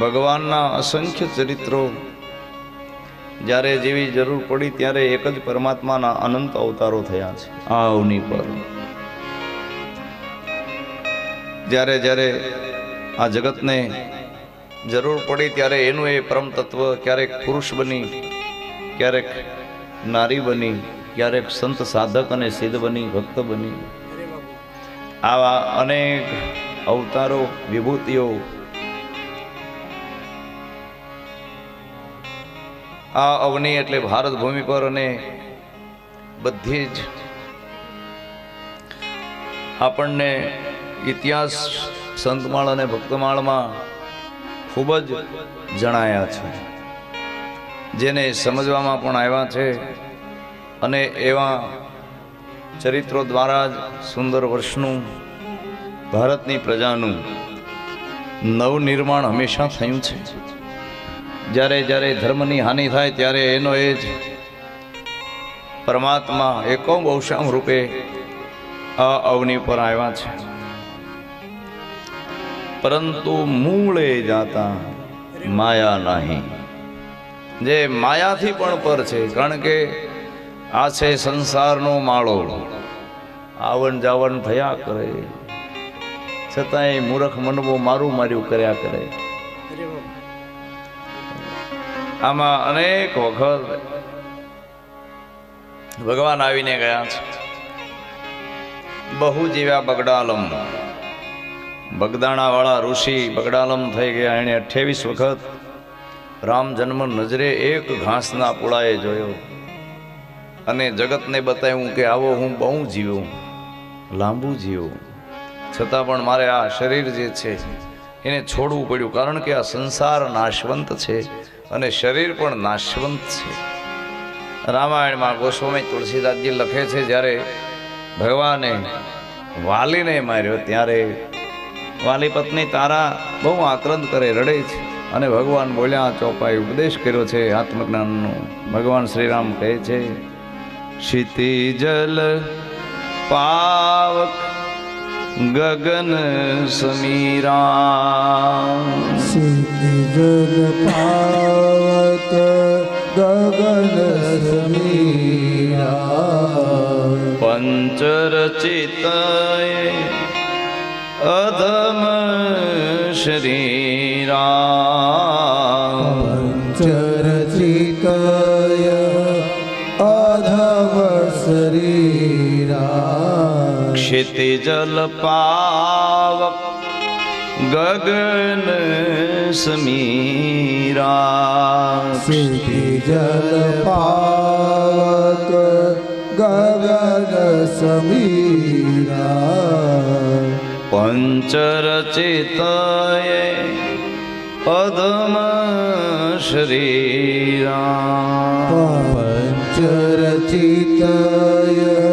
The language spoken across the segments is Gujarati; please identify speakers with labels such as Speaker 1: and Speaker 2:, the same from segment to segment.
Speaker 1: ભગવાનના અસંખ્ય ચરિત્રો. જ્યારે જેવી જરૂર પડી ત્યારે એક જ પરમાત્માના અનંત અવતારો થયા છે, આ અવની પર. જ્યારે જ્યારે આ જગતને જરૂર પડી ત્યારે એનું એ પરમ તત્વ ક્યારેક પુરુષ બની, ક્યારેક નારી બની, ક્યારેક સંત સાધક અને સિદ્ધ બની, ભક્ત બની. આવા અનેક અવતારો, વિભૂતિઓ આ અવની એટલે ભારત ભૂમિ પર અને બધી જ આપણને ઇતિહાસ, સંતમાળ અને ભક્તમાળમાં ખૂબ જ જણાયા છે. જેને સમજવામાં પણ આવ્યા છે અને એવા ચરિત્રો દ્વારા જ સુંદર વર્ષનું, ભારતની પ્રજાનું નવનિર્માણ હંમેશા થયું છે. જ્યારે જ્યારે ધર્મની હાનિ થાય ત્યારે એનો એ જ પરમાત્મા એકો ગૌશામ રૂપે આ અવની પર આવ્યા છે. પરંતુ મૂળે જાતા માયા નહીં. જે માયાથી પણ પર છે, કારણ કે આ છે સંસારનો માળો. આવન જાવન થયા કરે. છતાંય મૂર્ખ મનવો મારું માર્યું કર્યા કરે. આમાં અનેક વખત ભગવાન આવીને ગયા છે. બહુ જીવ્યા બગડાલમ. બગદાણા વાળા ઋષિ બગડાલમ થઈ ગયા. એણે અઠ્યાવીસ વખત રામ જન્મ નજરે એક ઘાસના પુળાએ જોયો. અને જગતને બતાવ્યું કે આવો હું બહુ જીવ્યો લાંબુ જીવ્યો છતાં પણ મારે આ શરીર જે છે, એને છોડવું પડ્યું. કારણ કે આ સંસાર નાશવંત છે. અને શરીર પણ નાશવંત છે. રામાયણમાં ગોસ્વામી તુલસીદાસજી લખે છે, જ્યારે ભગવાને વાલીને માર્યો, ત્યારે વાલી પત્ની તારા બહુ આક્રંદ કરે, રડે છે. અને ભગવાન બોલ્યા ચોપાઈ ઉપદેશ કર્યો છે, આત્મજ્ઞાનનો. ભગવાન શ્રીરામ કહે છે ક્ષિતિ જલ પાવક ગગન સમીરા
Speaker 2: જલ પાવક ગગન સમીરા
Speaker 1: પંચરચિત અધમ શરીરા
Speaker 2: પંચરચિતય અધમ શરીરા
Speaker 1: क्षितिजलपावक गगन समीरा।
Speaker 2: क्षितिजलपावक
Speaker 1: गगन समीरा। पञ्चरचिताय
Speaker 2: पदम श्रीरा। पञ्चरचिताय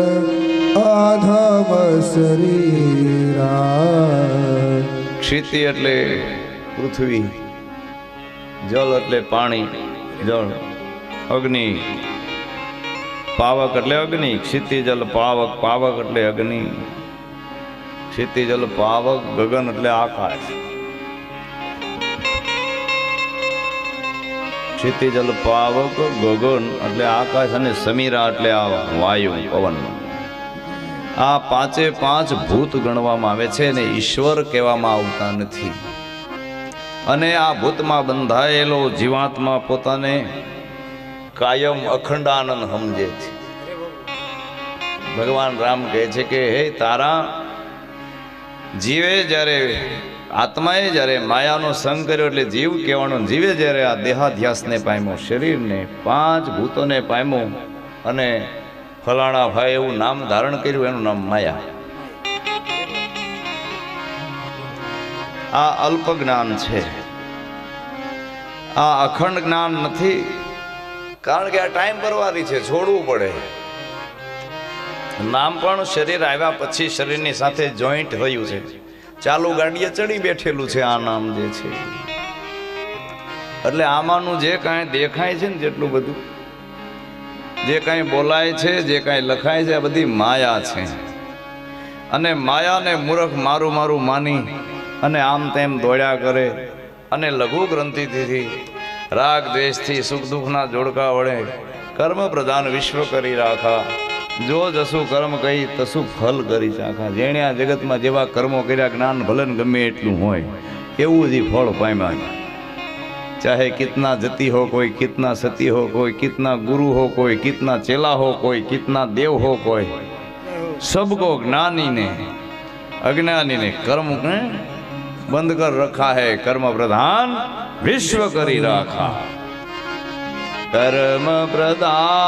Speaker 1: ક્ષિતિ એટલે પૃથ્વી, જળ એટલે પાણી, જળ, અગ્નિ. પાવક એટલે અગ્નિ ક્ષિતિજલ પાવક પાવક એટલે અગ્નિ. ક્ષિતિજલ પાવક, ગગન એટલે આકાશ. ક્ષિતિજલ પાવક, ગગન એટલે આકાશ અને સમીરા એટલે આ વાયુ, પવન. આ પાંચે પાંચ ભૂત ગણવામાં આવે છે અને ઈશ્વર કહેવામાં આવતા નથી. અને આ ભૂતમાં બંધાયેલો જીવાત્મા પોતાને કાયમ અખંડ આનંદ સમજે છે. ભગવાન રામ કહે છે કે, હે તારા જીવે જ્યારે આત્માએ જ્યારે માયાનો સંગ કર્યો એટલે જીવ કહેવાનો, જીવે જ્યારે આ દેહાધ્યાસને પામ્યો, શરીરને પાંચ ભૂતોને પામ્યો અને ફલાણા ભાઈ એવું નામ ધારણ કર્યું, એનું નામ માયા. આ અલ્પ જ્ઞાન છે. આ અખંડ જ્ઞાન નથી, કારણ કે આ ટાઈમ ભરવાની છે, છોડવું પડે. નામ પણ શરીર આવ્યા પછી શરીરની સાથે જોઈન્ટ થયું છે. ચાલુ ગાડીએ ચડી બેઠેલું છે, આ નામ જે છે. એટલે આમાંનું જે કાંઈ દેખાય છે ને જેટલું બધું જે કાંઈ બોલાય છે, જે કાંઈ લખાય છે બધી માયા છે. અને માયાને મૂર્ખ મારું મારું માની અને આમ તેમ દોડ્યા કરે અને લઘુ ગ્રંથિથી રાગ, દ્વેષથી સુખ દુઃખના જોડકા વડે કર્મ પ્રધાન વિશ્વ કરી રાખા. જો જશું કર્મ કહી તશું ફલ કરી ચાખા. જેણે આ જગતમાં જેવા કર્મો કર્યા, જ્ઞાન ભલન ગમે એટલું હોય, એવું જ ફળ પામ્યા. चाहे कितना जति हो कोई, कितना सती हो कोई, कितना गुरु हो कोई, कितना चेला हो कोई, कितना देव हो कोई, सबको ज्ञानी ने, अज्ञानी ने कर्म बंद कर रखा है कर्म प्रधान विश्व करी रखा। कर्म प्रधान